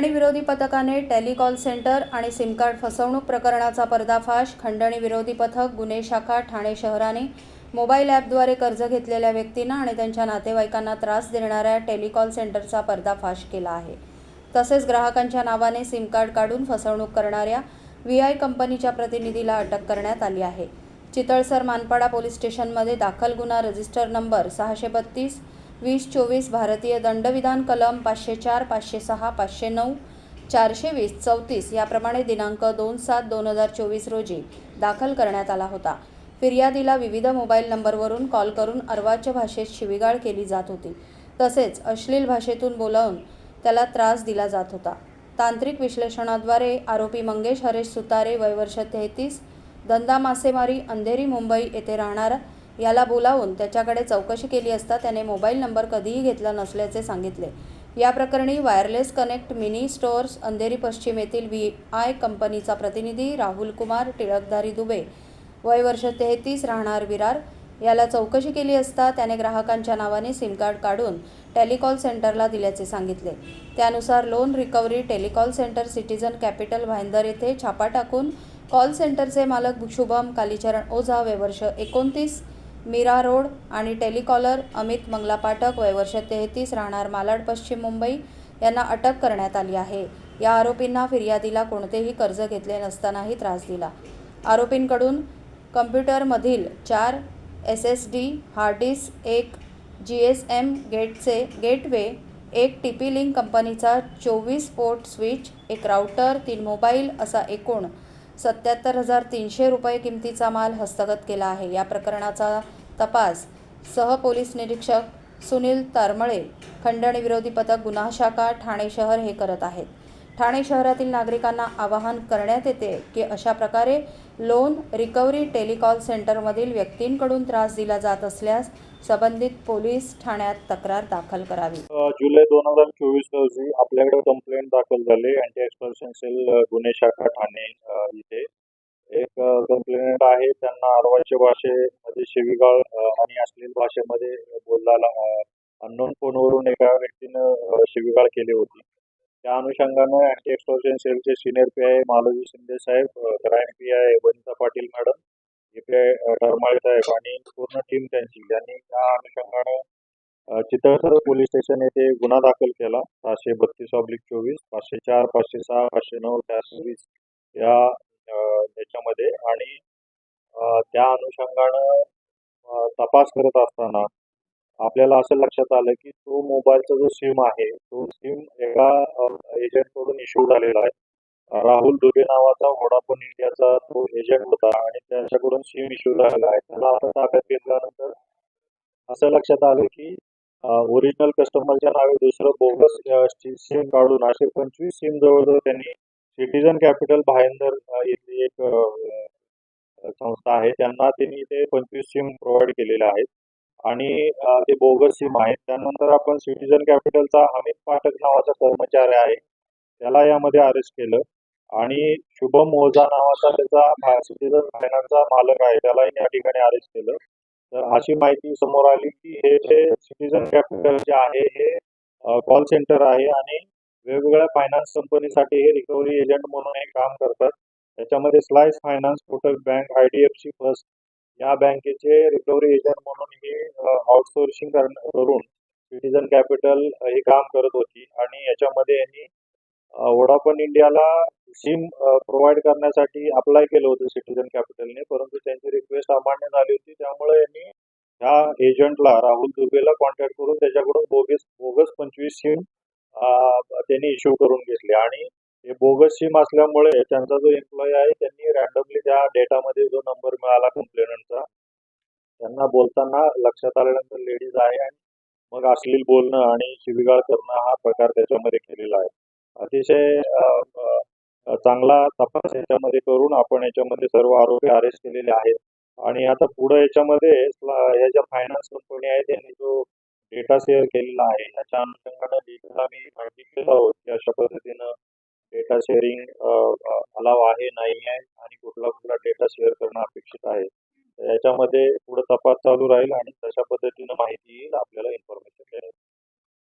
खंडणी विरोधी पथकाने टेलिकॉल सेंटर आणि सिमकार्ड फसवणूक प्रकरणाचा पर्दाफाश खंडणी विरोधी पथक गुन्हे शाखा ठाणे शहराने मोबाईल ॲपद्वारे कर्ज घेतलेल्या व्यक्तींना आणि त्यांच्या नातेवाईकांना त्रास देणाऱ्या टेलिकॉल सेंटरचा पर्दाफाश केला आहे. तसेच ग्राहकांच्या नावाने सिमकार्ड काढून फसवणूक करणाऱ्या व्ही आय कंपनीच्या प्रतिनिधीला अटक करण्यात आली आहे. चितळसर मानपाडा पोलीस स्टेशनमध्ये दाखल गुन्हा रजिस्टर नंबर सहाशे बत्तीस वीस चोवीस भारतीय दंडविधान कलम पाचशे चार पाचशे सहा पाचशे नऊ चारशे वीस चौतीस याप्रमाणे दिनांक दोन सात दोन हजार चोवीस रोजी दाखल करण्यात आला होता. फिर्यादीला विविध मोबाईल नंबरवरून कॉल करून अर्वाच्य भाषेत शिवीगाळ केली जात होती. तसेच अश्लील भाषेतून बोलावून त्याला त्रास दिला जात होता. तांत्रिक विश्लेषणाद्वारे आरोपी मंगेश हरेश सुतारे वयवर्ष तेहतीस धंदा मासेमारी अंधेरी मुंबई येथे राहणारा याला बोलावून त्याच्याकडे चौकशी केली असता त्याने मोबाईल नंबर कधीही घेतला नसल्याचे सांगितले. या प्रकरणी wireless connect mini stores Andheri पश्चिम येथील व्ही आय कंपनीचा प्रतिनिधी राहुल कुमार टिळकधारी दुबे. वय वर्ष तेहतीस राहणार विरार. याला चौकशी केली असता त्याने ग्राहकांच्या नावाने सिमकार्ड काढून टेलिकॉल सेंटरला दिल्याचे सांगितले. त्यानुसार loan recovery telecall center citizen capital Bhayander येथे छापा टाकून कॉल सेंटरचे मालक शुभम कालीचरण ओझा वयवर्ष एकोणतीस मीरा रोड आणि टेलिकॉलर अमित मंगला पाठक वयवर्ष तेहतीस राहणार मालाड पश्चिम मुंबई यांना अटक करण्यात आली आहे. या आरोपींना फिर्यादीला कोणतेही कर्ज घेतले नसतानाही त्रास दिला. आरोपींकडून कम्प्युटरमधील चार S S D hard disk एक जी एस एम गेटचे गेटवे एक टी पी लिंक कंपनीचा चोवीस पोर्ट स्विच एक राउटर तीन मोबाईल असा एकूण सत्याहत्तर हजार तीनशे रुपये किमतीचा माल हस्तगत केला आहे. या प्रकरणाचा तपास सह पोलीस निरीक्षक सुनील तारमळे खंडणी विरोधी पथक गुन्हा शाखा ठाणे शहर हे करत आहेत. ठाणे शहरातील नागरिकांना आवाहन करण्यात येते की अशा प्रकारे लोन रिकव्हरी टेलिकॉल सेंटरमधील व्यक्तींकडून त्रास दिला जात असल्यास संबंधित पोलीस ठाण्यात तक्रार दाखल करावी. जुलै दोन हजार चोवीस रोजी आपल्याकडे कंप्लेंट दाखल झाली. अँटी एक्सपर्शन सेल गुन्हे शाखा ठाणे इथे. एक कंप्लेंट आहे. त्यांना अर्वाच्य भाषेमध्ये शिवीगाळ आणि अश्लील भाषेमध्ये बोलला अननोन फोनवरून एका व्यक्तीनं शिवीगाळ केली होती. त्या अनुषंगानं अँटी एक्सटॉर्शन सेलचे senior P I Maloji Shinde saheb crime P I Vanita Patil madam इथे टरमाळे साहेब आणि पूर्ण टीम त्यांची. यांनी त्या अनुषंगानं चितळसर पोलीस स्टेशन येथे गुन्हा दाखल केला. सहाशे बत्तीस ऑब्लिक चोवीस पाचशे चार पाचशे सहा पाचशे नऊ चारशे वीस या याच्यामध्ये. आणि त्या अनुषंगानं तपास करत असताना आपल्याला असं लक्षात आलं की तो मोबाईलचा जो सिम आहे तो सिम एका एजंटकडून इश्यू झालेला आहे. राहुल दुबे नावाचा व्होडाफोन इंडियाचा तो एजंट होता आणि त्याच्याकडून सिम इश्यू झालेला आहे. त्याला आपण ताब्यात घेतल्यानंतर असं लक्षात आलं की ओरिजिनल कस्टमरच्या नावे दुसरं बोगस सिम काढून असे पंचवीस सिम जवळजवळ त्यांनी सिटीजन कॅपिटल भायंदर इथली एक संस्था आहे. त्यांना त्यांनी ते पंचवीस सिम प्रोव्हाइड केलेले आहेत. आणि ते बोगस सिम आहेत त्यानंतर आपण सिटीजन कॅपिटलचा अमित पाठक नावाचा कर्मचारी आहे. त्याला यामध्ये अरेस्ट केलं. आणि शुभम ओझा नावाचा त्याचा सिटीजन फायनान्सचा मालक आहे. त्यालाही या ठिकाणी अरेस्ट केलं. तर अशी माहिती समोर आली की हे जे सिटीजन कॅपिटल जे आहे हे कॉल सेंटर आहे आणि वेगवेगळ्या फायनान्स कंपनीसाठी हे रिकव्हरी एजंट म्हणून हे काम करतात. त्याच्यामध्ये slice finance Kotak bank I D F C first या बँकेचे रिकव्हरी एजंट म्हणून आउटसोर्सिंग करून सिटीजन कॅपिटल हे काम करत होती आणि याच्यामध्ये यांनी वोडाफोन इंडियाला सिम प्रोव्हाइड करण्यासाठी अप्लाय केलं होतं सिटीजन कॅपिटलने परंतु त्यांची रिक्वेस्ट अमान्य झाली होती. त्यामुळे यांनी ह्या एजंटला राहुल दुबेला कॉन्टॅक्ट करून त्याच्याकडून बोगस बोगस पंचवीस सिम त्यांनी इश्यू करून घेतले. आणि हे बोगस सिम असल्यामुळे त्यांचा जो एम्प्लॉई आहे त्यांनी रॅन्डमली त्या डेटामध्ये जो नंबर मिळाला कंप्लेनंटचा त्यांना बोलताना लक्षात आल्यानंतर लेडीज आहे आणि मग अश्लील बोलणं आणि शिवीगाळ करणं हा प्रकार त्याच्यामध्ये केलेला आहे. अतिशय चांगला तपास याच्यामध्ये करून आपण याच्यामध्ये सर्व आरोपी अरेस्ट केलेले आहेत. आणि आता पुढे याच्यामध्ये या ज्या फायनान्स कंपनी आहेत त्यांनी जो डेटा शेअर केलेला आहे याच्या अनुषंगानं legal आम्ही माहिती आहोत की अशा पद्धतीनं डेटा शेअरिंग अलाव आहे नाही आहे आणि कुठला कुठला डेटा शेअर करणं अपेक्षित आहे. याच्यामध्ये पुढे तपास चालू राहील आणि तशा पद्धतीनं माहिती येईल आपल्याला इन्फॉर्मेशन